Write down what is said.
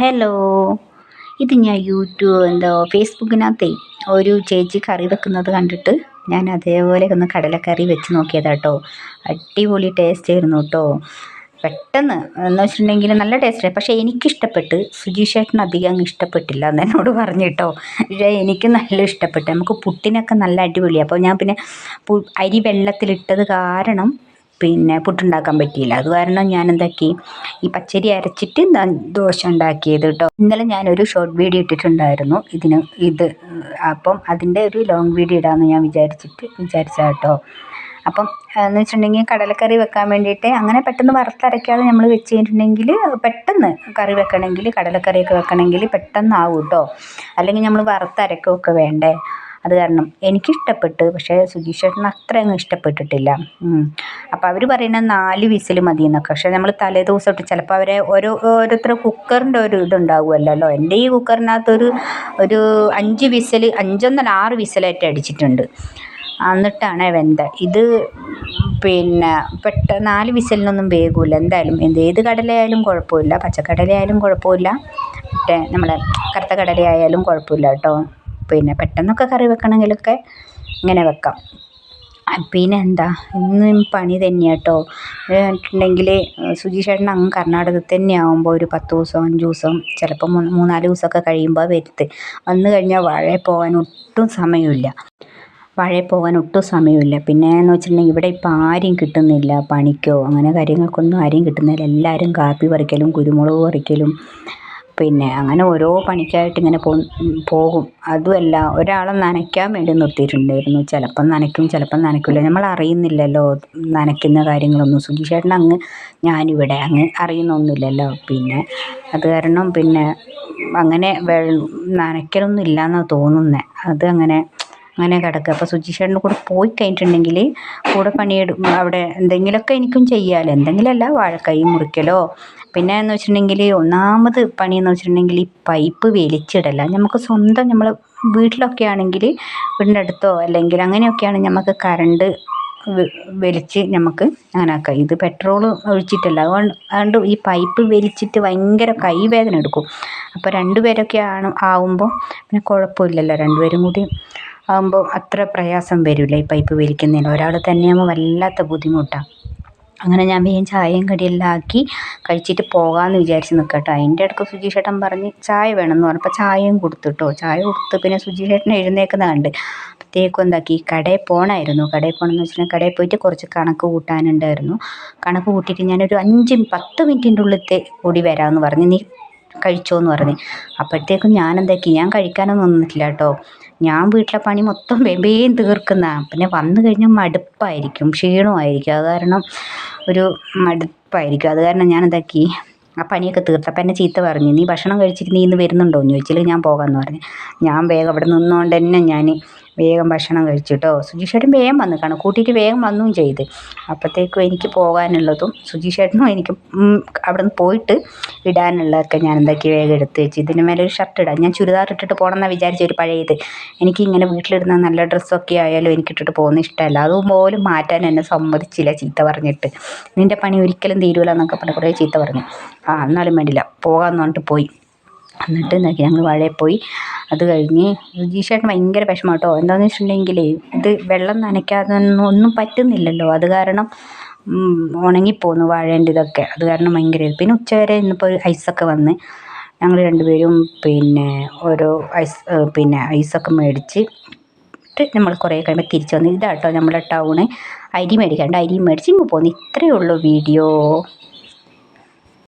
Hello ഇത് ഞാൻ YouTube എന്തോ ഫേസ്ബുക്കിനകത്തെ ഒരു ചേച്ചി കറി വെക്കുന്നത് കണ്ടിട്ട് ഞാൻ അതേപോലെ ഒന്ന് കടലക്കറി വെച്ച് നോക്കിയതാട്ടോ അടിപൊളി ടേസ്റ്റ് ആയിരുന്നു കേട്ടോ പെട്ടെന്ന് എന്ന് വെച്ചിട്ടുണ്ടെങ്കിൽ നല്ല ടേസ്റ്റ് പക്ഷേ എനിക്കിഷ്ടപ്പെട്ട് സുജീഷേട്ടന് അധികം ഇഷ്ടപ്പെട്ടില്ല എന്ന് എന്നോട് പറഞ്ഞു കേട്ടോ പക്ഷേ എനിക്ക് നല്ല ഇഷ്ടപ്പെട്ടു. നമുക്ക് പുട്ടിനൊക്കെ നല്ല അടിപൊളിയാണ് അപ്പോൾ ഞാൻ പിന്നെ അരി വെള്ളത്തിലിട്ടത് കാരണം പിന്നെ പുട്ടുണ്ടാക്കാൻ പറ്റിയില്ല. അത് കാരണം ഞാൻ എന്താക്കി ഈ പച്ചരി അരച്ചിട്ട് ദോശ ഉണ്ടാക്കിയത് കേട്ടോ ഇന്നലെ ഞാനൊരു ഷോർട്ട് വീഡിയോ ഇട്ടിട്ടുണ്ടായിരുന്നു. ഇതിന് ഇത് അപ്പം അതിന്റെ ഒരു ലോങ് വീഡിയോ ഇടാമെന്ന് ഞാൻ വിചാരിച്ചിട്ട് വിചാരിച്ചാൽ കേട്ടോ അപ്പം എന്ന് വെച്ചിട്ടുണ്ടെങ്കിൽ കടലക്കറി വെക്കാൻ വേണ്ടിയിട്ട് അങ്ങനെ പെട്ടെന്ന് വറുത്തരയ്ക്കാതെ നമ്മൾ വെച്ച് കഴിഞ്ഞിട്ടുണ്ടെങ്കിൽ പെട്ടെന്ന് കറി വെക്കണമെങ്കിൽ കടലക്കറിയൊക്കെ വെക്കണമെങ്കിൽ പെട്ടെന്ന് ആവും കേട്ടോ അല്ലെങ്കിൽ നമ്മൾ വറുത്തരക്കുകയൊക്കെ വേണ്ടേ? അത് കാരണം എനിക്കിഷ്ടപ്പെട്ട് പക്ഷേ സുജീഷേട്ടന് അത്രയൊന്നും ഇഷ്ടപ്പെട്ടിട്ടില്ല. അപ്പോൾ അവർ പറയുന്നത് നാല് വിസിൽ മതി എന്നൊക്കെ പക്ഷേ നമ്മൾ തലേ ദിവസം ഇട്ട് ചിലപ്പോൾ അവരെ ഓരോ ഓരോരുത്തർ കുക്കറിന്റെ ഒരു ഇതുണ്ടാകുമല്ലോ എന്റെ ഈ കുക്കറിനകത്തൊരു ഒരു അഞ്ച് വിസിൽ അഞ്ചൊന്നല്ല ആറ് വിസിലായിട്ട് അടിച്ചിട്ടുണ്ട്. എന്നിട്ടാണ് വെന്ത. ഇത് പിന്നെ പെട്ട നാല് വിസിലിനൊന്നും വേഗമില്ല എന്തായാലും എന്ത് ഏത് കടലയായാലും കുഴപ്പമില്ല. പച്ചക്കടലയായാലും കുഴപ്പമില്ല. മറ്റേ നമ്മളെ കറുത്ത കടലയായാലും കുഴപ്പമില്ല കേട്ടോ. പിന്നെ പെട്ടെന്നൊക്കെ കറി വെക്കണമെങ്കിലൊക്കെ ഇങ്ങനെ വെക്കാം. പിന്നെ എന്താ ഇന്നും പണി തന്നെയാണ് കേട്ടോ വെച്ചിട്ടുണ്ടെങ്കിൽ സുജി ചേട്ടൻ അങ്ങ് കർണാടകത്തിൽ തന്നെ ആകുമ്പോൾ ഒരു പത്ത് ദിവസം അഞ്ച് ദിവസം ചിലപ്പോൾ മൂന്നാൽ ദിവസമൊക്കെ കഴിയുമ്പോൾ വരുത്ത്. വന്നു കഴിഞ്ഞാൽ വാഴയിൽ പോകാൻ ഒട്ടും സമയമില്ല. വാഴയിൽ പോകാൻ ഒട്ടും സമയമില്ല. പിന്നെ എന്ന് വെച്ചിട്ടുണ്ടെങ്കിൽ ഇവിടെ ഇപ്പോൾ ആരെയും കിട്ടുന്നില്ല പണിക്കോ അങ്ങനെ കാര്യങ്ങൾക്കൊന്നും ആരെയും കിട്ടുന്നില്ല. എല്ലാവരും കാപ്പി പറിക്കലും കുരുമുളക് പറിക്കലും പിന്നെ അങ്ങനെ ഓരോ പണിക്കായിട്ട് ഇങ്ങനെ പോകും. അതുമല്ല ഒരാളെ നനയ്ക്കാൻ വേണ്ടി നിർത്തിയിട്ടുണ്ടായിരുന്നു. ചിലപ്പം നനയ്ക്കും ചിലപ്പം നനയ്ക്കില്ല. നമ്മൾ അറിയുന്നില്ലല്ലോ നനയ്ക്കുന്ന കാര്യങ്ങളൊന്നും. സുജി ചേട്ടൻ അങ്ങ് ഞാനിവിടെ അങ്ങ് അറിയുന്നൊന്നുമില്ലല്ലോ പിന്നെ അത് കാരണം പിന്നെ അങ്ങനെ നനയ്ക്കലൊന്നും ഇല്ലയെന്നാണ് തോന്നുന്നത് അത് അങ്ങനെ അങ്ങനെ കിടക്കുക. അപ്പോൾ സുജീഷേട്ടന്റെ കൂടെ പോയി കഴിഞ്ഞിട്ടുണ്ടെങ്കിൽ കൂടെ പണിയെടുക്കും അവിടെ എന്തെങ്കിലുമൊക്കെ എനിക്കും ചെയ്യാമല്ലോ എന്തെങ്കിലുമല്ല വാഴക്കൈ മുറിക്കലോ. പിന്നെ എന്ന് വെച്ചിട്ടുണ്ടെങ്കിൽ ഒന്നാമത് പണി എന്ന് വെച്ചിട്ടുണ്ടെങ്കിൽ ഈ പൈപ്പ് വലിച്ചിടല. നമുക്ക് സ്വന്തം നമ്മൾ വീട്ടിലൊക്കെ ആണെങ്കിൽ വീടിന്റെ അടുത്തോ അല്ലെങ്കിൽ അങ്ങനെയൊക്കെയാണെങ്കിൽ നമുക്ക് കറണ്ട് വലിച്ച് നമുക്ക് അങ്ങനെ ആക്കാം. ഇത് പെട്രോൾ ഒഴിച്ചിട്ടല്ല. അതുകൊണ്ട് അതുകൊണ്ട് ഈ പൈപ്പ് വലിച്ചിട്ട് ഭയങ്കര കൈവേദന എടുക്കും. അപ്പോൾ രണ്ടുപേരൊക്കെ ആണ് ആവുമ്പോൾ പിന്നെ കുഴപ്പമില്ലല്ലോ. രണ്ടുപേരും കൂടി ആകുമ്പോൾ അത്ര പ്രയാസം വരില്ല ഈ പൈപ്പ് വലിക്കുന്നതിന്. ഒരാൾ തന്നെയാകുമ്പോൾ വല്ലാത്ത ബുദ്ധിമുട്ടാണ് അങ്ങനെ ഞാൻ വേഗം ചായയും കടിയെല്ലാം ആക്കി കഴിച്ചിട്ട് പോകാമെന്ന് വിചാരിച്ച് നിൽക്കട്ടോ അതിന്റെ ഇടയ്ക്ക് സുജി ചേട്ടൻ പറഞ്ഞ് ചായ വേണമെന്ന് പറഞ്ഞപ്പോൾ ചായയും കൊടുത്തു ചായ കൊടുത്ത് പിന്നെ സുജി ചേട്ടൻ എഴുന്നേക്കുന്ന കണ്ട് അപ്പോഴത്തേക്കും എന്താക്കി? കടയിൽ പോകണമായിരുന്നു കടയിൽ പോകണമെന്ന് വെച്ചിട്ടുണ്ടെങ്കിൽ കടയിൽ പോയിട്ട് കുറച്ച് കണക്ക് കൂട്ടാനുണ്ടായിരുന്നു. കണക്ക് കൂട്ടിയിട്ട് ഞാനൊരു അഞ്ച് പത്ത് മിനിറ്റിന്റെ ഉള്ളിലത്തെ കൂടി വരാമെന്ന് പറഞ്ഞ്. നീ കഴിച്ചോ എന്ന് പറഞ്ഞ്. അപ്പോഴത്തേക്കും ഞാൻ എന്താക്കി ഞാൻ കഴിക്കാനൊന്നും നിന്നിട്ടില്ല കേട്ടോ ഞാൻ വീട്ടിലെ പണി മൊത്തം വേഗം തീർക്കുന്ന. പിന്നെ വന്നു കഴിഞ്ഞാൽ മടുപ്പായിരിക്കും ക്ഷീണമായിരിക്കും. അത് കാരണം ഒരു മടുപ്പായിരിക്കും. അത് കാരണം ഞാൻ എന്താക്കി ആ പണിയൊക്കെ തീർത്തപ്പോൾ എന്നെ ചീത്ത പറഞ്ഞു നീ ഭക്ഷണം കഴിച്ചിട്ട് നീ ഇന്ന് വരുന്നുണ്ടോ? എന്ന് ചോദിച്ചില്ല ഞാൻ പോകാമെന്ന് പറഞ്ഞു. ഞാൻ വേഗം അവിടെ നിന്നുകൊണ്ട് തന്നെ ഞാൻ വേഗം ഭക്ഷണം കഴിച്ചിട്ടോ? സുജീഷേട്ടൻ വേഗം വന്നു കാണും കൂട്ടിയിട്ട് വേഗം വന്നും ചെയ്ത്. അപ്പോഴത്തേക്കും എനിക്ക് പോകാനുള്ളതും സുജീഷേട്ടനും എനിക്ക് അവിടെ നിന്ന് പോയിട്ട് ഇടാനുള്ളതൊക്കെ ഞാൻ എന്താക്കി വേഗം എടുത്ത് വെച്ച്. ഇതിന് മേലെ ഒരു ഷർട്ട് ഇടാം. ഞാൻ ചുരിദാർ ഇട്ടിട്ട് പോകണമെന്നാണ് വിചാരിച്ച ഒരു പഴയത്. എനിക്ക് ഇങ്ങനെ വീട്ടിലിടുന്ന നല്ല ഡ്രസ്സൊക്കെ ആയാലും എനിക്ക് ഇട്ടിട്ട് പോകുന്ന ഇഷ്ടമല്ല. അതുപോലും മാറ്റാൻ എന്നെ സമ്മതിച്ചില്ല ചീത്ത പറഞ്ഞിട്ട്. നിന്റെ പണി ഒരിക്കലും തീരുമല്ല എന്നൊക്കെ പറഞ്ഞ കുറേ ചീത്ത പറഞ്ഞു. ആ എന്നാലും വേണ്ടില്ല. പോകാമെന്ന് പറഞ്ഞിട്ട് പോയി. എന്നിട്ട് എന്താക്കി? ഞങ്ങൾ വാഴയിൽ പോയി. അത് കഴിഞ്ഞ് രുചീഷേട്ടന് ഭയങ്കര വിഷമം കേട്ടോ എന്താണെന്ന് വെച്ചിട്ടുണ്ടെങ്കിൽ ഇത് വെള്ളം നനയ്ക്കാതെ ഒന്നും പറ്റുന്നില്ലല്ലോ. അത് കാരണം ഉണങ്ങിപ്പോന്നു വാഴേന്റെ ഇതൊക്കെ. അത് കാരണം ഭയങ്കര പിന്നെ ഉച്ച ഉച്ചവരെ ഇന്നിപ്പോൾ ഐസൊക്കെ വന്ന് ഞങ്ങൾ രണ്ടുപേരും പിന്നെ ഓരോ ഐസ് പിന്നെ ഐസൊക്കെ മേടിച്ച് നമ്മൾ കുറേ കഴിയുമ്പോൾ തിരിച്ചു വന്നു ഇതാട്ടോ നമ്മുടെ ടൗണ്. അരി മേടിക്കാണ്ട് അരി മേടിച്ച് ഇങ്ങ് പോന്നു. ഇത്രയേ ഉള്ളൂ വീഡിയോ.